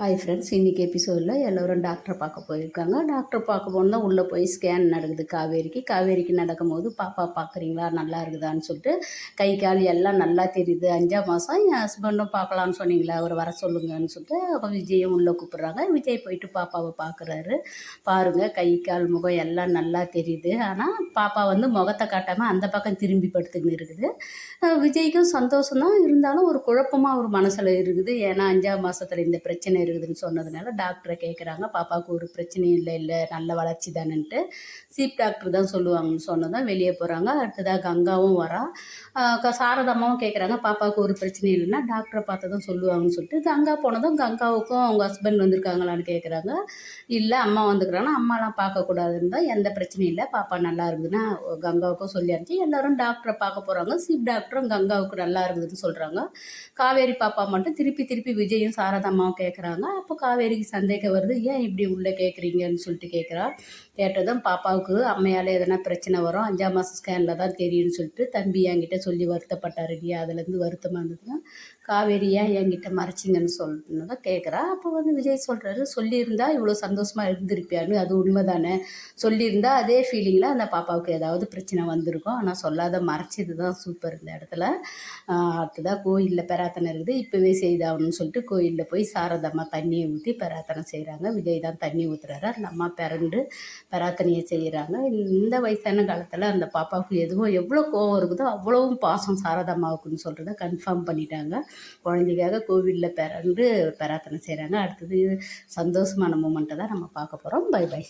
Hi friends இன்றைக்கி எபிசோடில் எல்லோரும் டாக்டரை பார்க்க போயிருக்காங்க. டாக்டர் பார்க்க போனால் உள்ளே போய் ஸ்கேன் நடக்குது. காவேரிக்கு. காவேரிக்கு நடக்கும்போது பாப்பா பார்க்குறீங்களா? நல்லா இருக்குதான்னு சொல்லிட்டு கை கால் எல்லாம் நல்லா தெரியுது. அஞ்சாம் மாதம் என் ஹஸ்பண்டும் பார்க்கலான்னு சொன்னீங்களா? அவர் வர சொல்லுங்கன்னு சொல்லிட்டு அப்போ விஜயும் உள்ளே கூப்பிட்றாங்க. விஜய் போயிட்டு பாப்பாவை பார்க்குறாரு. பாருங்கள் கை கால் முகம் எல்லாம் நல்லா தெரியுது. ஆனால் பாப்பா வந்து முகத்தை காட்டாமல் அந்த பக்கம் திரும்பி படுத்துக்கின்னு இருக்குது. விஜய்க்கும் சந்தோஷம் தான். இருந்தாலும் ஒரு குழப்பமாக ஒரு மனசில் இருக்குது. ஏன்னா அஞ்சாம் மாதத்தில் இந்த பிரச்சனை இருக்குதுன்னு சொன்னதுனால டாக்டரை கேட்குறாங்க பாப்பாவுக்கு ஒரு பிரச்சனையும் இல்லை இல்லை. நல்ல வளர்ச்சி தானேன்ட்டு சீப் டாக்டர் தான் சொல்லுவாங்கன்னு சொன்னதான் வெளியே போகிறாங்க அடுத்ததாக கங்காவும் வரா. ஆஹ் க- கேட்குறாங்க பாப்பாவுக்கு ஒரு பிரச்சனையும் இல்லைன்னா டாக்டரை பார்த்து தான் சொல்லுவாங்கன்னு சொல்லிட்டு கங்கா போனதும் கங்காவுக்கும் அவங்க ஹஸ்பண்ட் வந்திருக்காங்களான்னு கேட்குறாங்க இல்லை அம்மா வந்துக்கிறாங்கன்னா அம்மாலாம் பார்க்கக்கூடாதுன்னு தான் எந்த பிரச்சனையும் இல்லை. பாப்பா நல்லா இருக்குதுன்னா கங்காவுக்கும் சொல்லியாச்சு எல்லாரும் டாக்டரை பார்க்க போகிறாங்க சீப் டாக்டரும் கங்காவுக்கு நல்லா இருக்குதுன்னு சொல்கிறாங்க காவேரி பாப்பா மட்டும் திருப்பி திருப்பி விஜயும் சாரதாம்மாவும் கேட்குறாங்க அப்போ காவேரிக்கு சந்தேகம் வருது ஏன் இப்படி உள்ளே கேட்குறீங்கன்னு சொல்லிட்டு கேட்குறா கேட்டதும் பாப்பாவுக்கு அம்மையால் எதனா பிரச்சனை வரும்? அஞ்சாம் மாதம் ஸ்கேனில் தான் தெரியும்னு சொல்லிட்டு தம்பி என்கிட்ட சொல்லி வருத்தப்பட்டார். இல்லையா அதுலேருந்து வருத்தமாக இருந்ததுன்னா காவேரி ஏன் என்கிட்ட மறைச்சிங்கன்னு சொல்லிட்டு தான் கேட்குறா அப்போ வந்து விஜய் சொல்கிறாரு சொல்லியிருந்தா இவ்வளோ சந்தோஷமாக இருந்திருப்பியான்னு. அது உண்மை தானே சொல்லியிருந்தா அதே ஃபீலிங்கில் அந்த அப்பாவுக்கு ஏதாவது பிரச்சனை வந்திருக்கும். ஆனால் சொல்லாத மறைச்சது தான் சூப்பர் இந்த இடத்துல. அடுத்ததாக கோயிலில் பிரார்த்தனை இருக்குது. இப்போவே செய்தாகணும்னு சொல்லிட்டு கோயிலில் போய் சாரதம்மா தண்ணியை ஊற்றி பிரார்த்தனை செய்கிறாங்க விஜய் தான் தண்ணி ஊற்றுறாரு அந்த அம்மா பிறண்டு பிரார்த்தனையை செய்கிறாங்க இந்த வயசான காலத்தில் அந்த பாப்பாவுக்கு எதுவும் எவ்வளோ கோவம் இருக்குதோ அவ்வளவும் பாசம் சாரதம்மாவுக்குன்னு சொல்கிறத கன்ஃபார்ம் பண்ணிட்டாங்க. குழந்தைக்காக கோவிலில் பிறண்டு பிரார்த்தனை செய்கிறாங்க அடுத்தது சந்தோஷமான மூமெண்ட்டை தான் நம்ம பார்க்க போகிறோம் பை பை